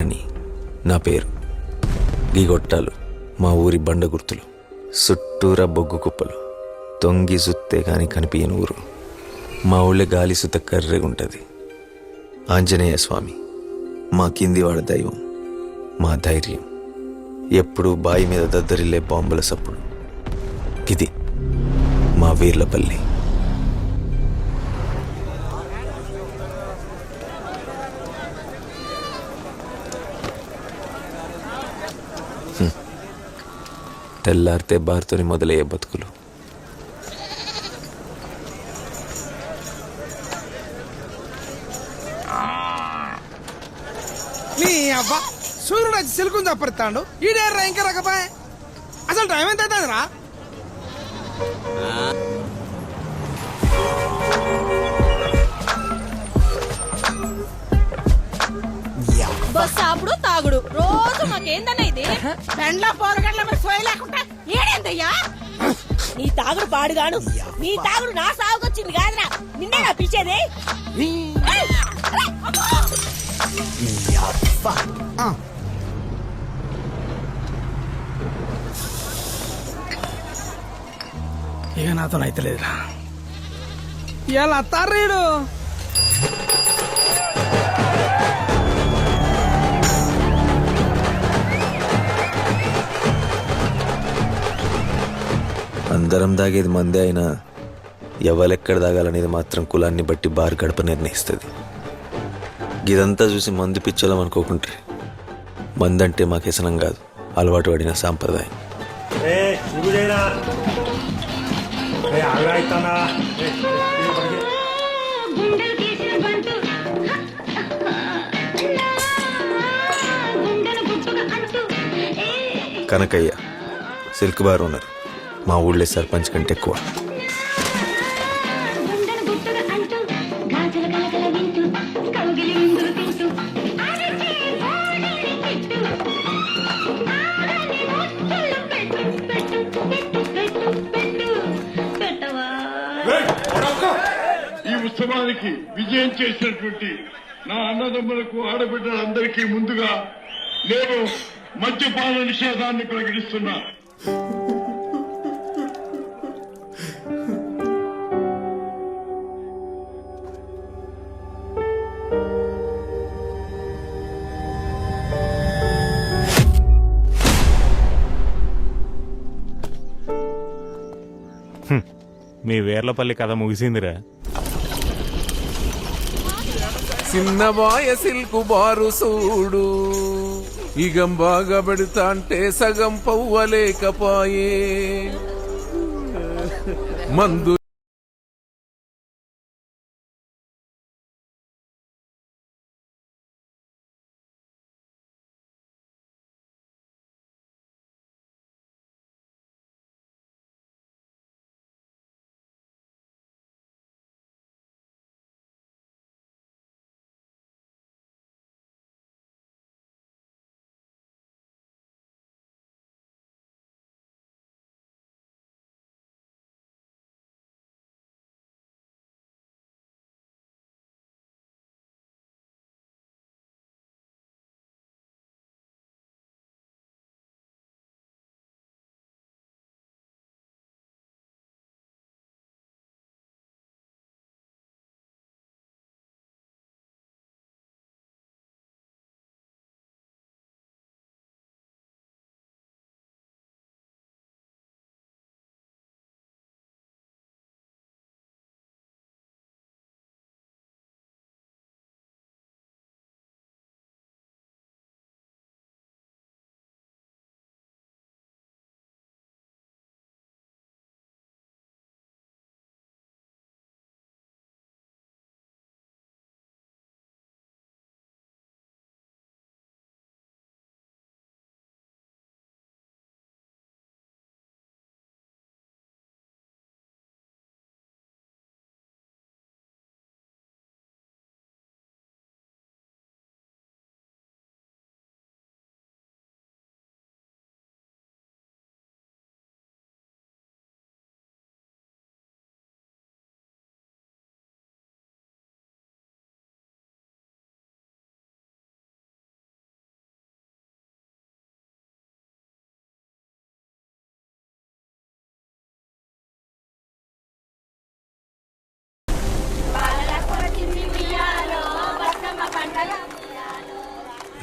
అని. నా పేరు గీ గొట్టాలు మా ఊరి బండ గుర్తులు. చుట్టూరా బొగ్గు కుప్పలు తొంగి సుత్తే కాని కనిపించని ఊరు. మా ఊళ్ళో గాలి సుత కర్రెగుంటది ఆంజనేయ స్వామి మా కింది వాడ దైవం మా ధైర్యం. ఎప్పుడు బాయి మీద దద్దరిల్లే బాంబుల సప్పుడు. ఇది మా వీర్లపల్లి. తెల్లారితే బారుతోని మొదలయ్యే బతుకులు. నీ అవ్వ సూర్యుడు వచ్చి సిలుకుని తప్పడతాడు ఈడేర్రా ఇంకా రకపాయ. అసలు టైం ఎంత అవుతుందిరా? బస్ అప్పుడు తాగుడు. రోజు మాకేందన్న ఇది పెండ్ల పోరగడ్ల మీద సోయి లేకుండా ఏడేందయ్యా? నీ తాగుడు పాడుగాను నీ తాగుడు నా సాగుకొచ్చింది కాదురా. నిన్నే నా పిచ్చేది ఇక నాతో అయితే లేదురా. ఇలా అత్తారీడు అందరం దాగేది మందే అయినా ఎవరెక్కడ దాగాలనేది మాత్రం కులాన్ని బట్టి బారు గడప నిర్ణయిస్తుంది. ఇదంతా చూసి మందు పిచ్చలం అనుకోకుంటే మందంటే మాకు వ్యసనం కాదు అలవాటు పడిన సాంప్రదాయం. Kanakayya silk bar owner. మా ఊళ్ళో సర్పంచ్ కంటే ఎక్కువ. ఈ ఉత్సవానికి విజయం చేసినటువంటి నా అన్నదమ్ములకు ఆడబిడ్డలందరికీ ముందుగా నేను మద్యపాన నిషేధాన్ని ప్రకటిస్తున్నా. మీ వేర్లపల్లి కథ ముగిసిందిరా. చిన్న బాయ సిల్కు బారు సూడు. ఇగం బాగా పెడతా అంటే సగం పవ్వలేకపాయే. మందు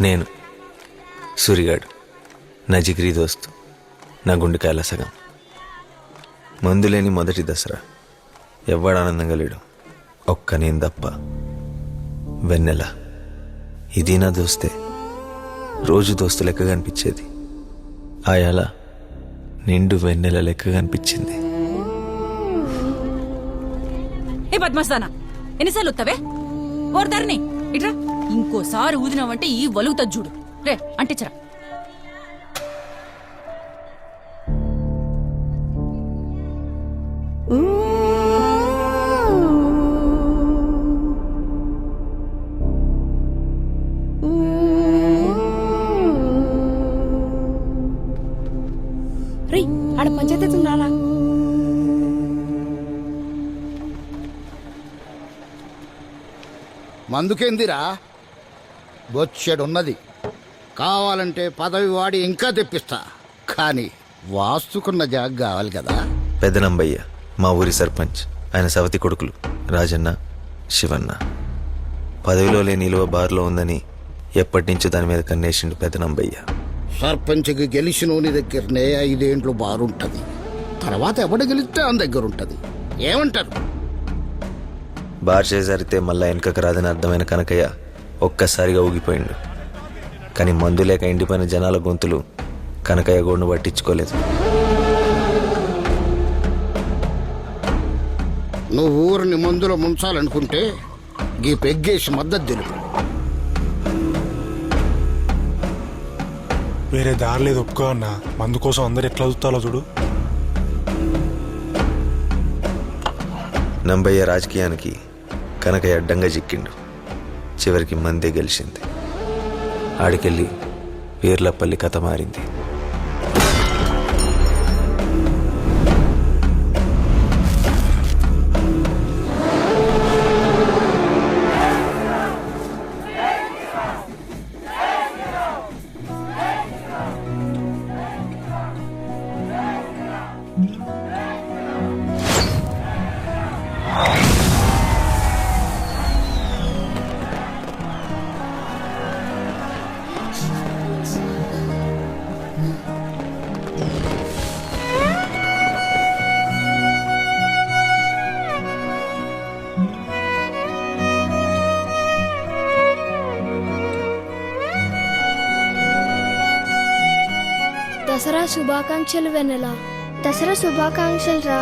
నేను సూరిగాడు నా జిగిరి దోస్తు నా గుండెకాయల సగం. మందులేని మొదటి దసరా ఎవ్వడు ఆనందంగా లేడు. ఒక్క నేను తప్ప వెన్నెల. ఇది నా దోస్తే రోజు దోస్తు లెక్క కనిపించేది ఆయాల నిండు వెన్నెల లెక్క కనిపించింది ఏ పద్మస్థానా ఎన్నిసార్లు వస్తావే ఓర్దారిని ఇట్రా. ఇంకోసారి ఊదినావంటే ఈ వలుగుతా చూడు. రే అంటించరా. రే ఆడ పంచాయతీ ఉండాలా మందుకేందిరా? బొచ్చెడున్నది. కావాలంటే పదవి వాడి ఇంకా తెప్పిస్తా. కానీ వాస్తుకున్న జాగ కావాలి కదా. పెదనంబయ్య మా ఊరి సర్పంచ్ ఆయన సవతి కొడుకులు రాజన్న శివన్న. పదవిలో లేని నిలువ బార్లో ఉందని ఎప్పటి నుంచో దాని మీద కన్నేసిండు పెదనంబయ్య. సర్పంచ్కి గెలిచినోని దగ్గరనే ఐదేండ్లు బారుంటది. తర్వాత ఎవడు గెలిస్తే ఆయన దగ్గర ఉంటది ఏమంటారు? బార్ చేజారితే మళ్ళా వెనకకు రాదని అర్థమైన కనకయ్య ఒక్కసారిగా ఊగిపోయిండు. కానీ మందు లేక ఎండిపోయిన జనాల గొంతులు కనకయ్య గోడును పట్టించుకోలేదు. నువ్వు ఊరిని మందులో ముంచాలనుకుంటే గీ పెగ్గేసి మద్దతు తెలుపు. వేరే దారి లేదు ఒప్పుకో అన్న. మందు కోసం అందరు ఎట్లా చూస్తాలో చూడు. నంబయ్య రాజకీయానికి కనకయ్య అడ్డంగా చిక్కిండు. చివరికి మందే గెలిచింది. ఆడికెళ్ళి వీర్లపల్లి కథ మారింది. దసరా శుభాకాంక్షలు వెన్నెల. దసరా శుభాకాంక్షలు రా.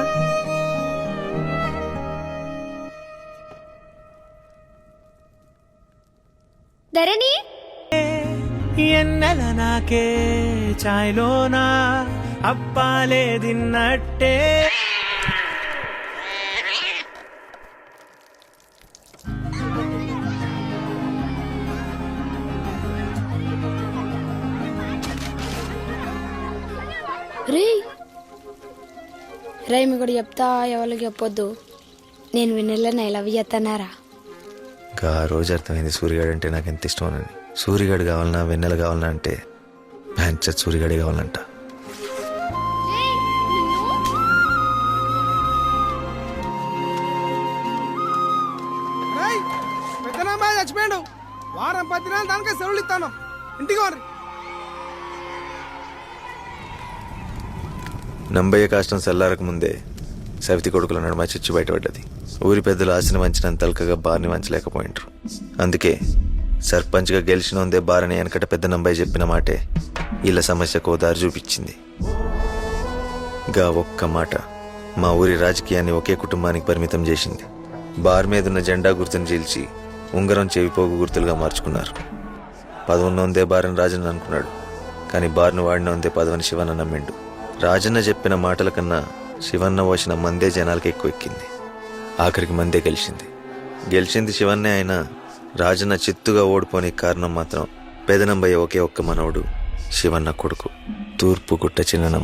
ధరణి? ఎన్నెల నాకే చాయ్లోనా అప్పాలే తిన్నట్టే రే కూడా చెప్తా ఎవరికి చెప్పొద్దు. నేను వెన్నెల ఐ లవ్ ఇంకా ఆ రోజు అర్థమైంది సూర్యగాడు అంటే నాకు ఎంత ఇష్టమోనని. సూర్యగాడు కావాలన్నా వెన్నెల కావాలన్నా అంటే బ్యాంచర్ సూర్యగాడే కావాలంట. చచ్చిపోయాడు. వారం పది నెలలు దానికే సెలవులు ఇస్తాను. ఇంటికి వారి నంబయ్య కాష్టం చల్లారక ముందే సవితి కొడుకుల నడుమ చిచ్చు బయటపడ్డది. ఊరి పెద్దలు ఆశని వంచినంత తలకగా బార్ని వంచలేకపోయింటారు అందుకే సర్పంచ్గా గెలిచిన ఉందే బారని వెనకట పెద్ద నంబయ్య చెప్పిన మాటే ఇలా సమస్యకు దారి చూపించింది. గా ఒక్క మాట మా ఊరి రాజకీయాన్ని ఒకే కుటుంబానికి పరిమితం చేసింది. బార్ మీదున్న జెండా గుర్తును చీల్చి ఉంగరం చెవిపోగు గుర్తులుగా మార్చుకున్నారు. పదవున్నొందే బారని రాజన్ అనుకున్నాడు. కానీ బార్ను వాడిన ఉందే పదవని శివన్న నమ్మిండు. రాజన్న చెప్పిన మాటల కన్నా శివన్న పోసిన మందే జనాలకి ఎక్కువ ఎక్కింది. ఆఖరికి మందే గెలిచింది. గెలిచింది శివన్నే అయినా రాజన్న చిత్తుగా ఓడిపోని కారణం మాత్రం పెదనంబయ్య ఒకే ఒక్క మనవడు శివన్న కొడుకు తూర్పు గుట్ట చిన్న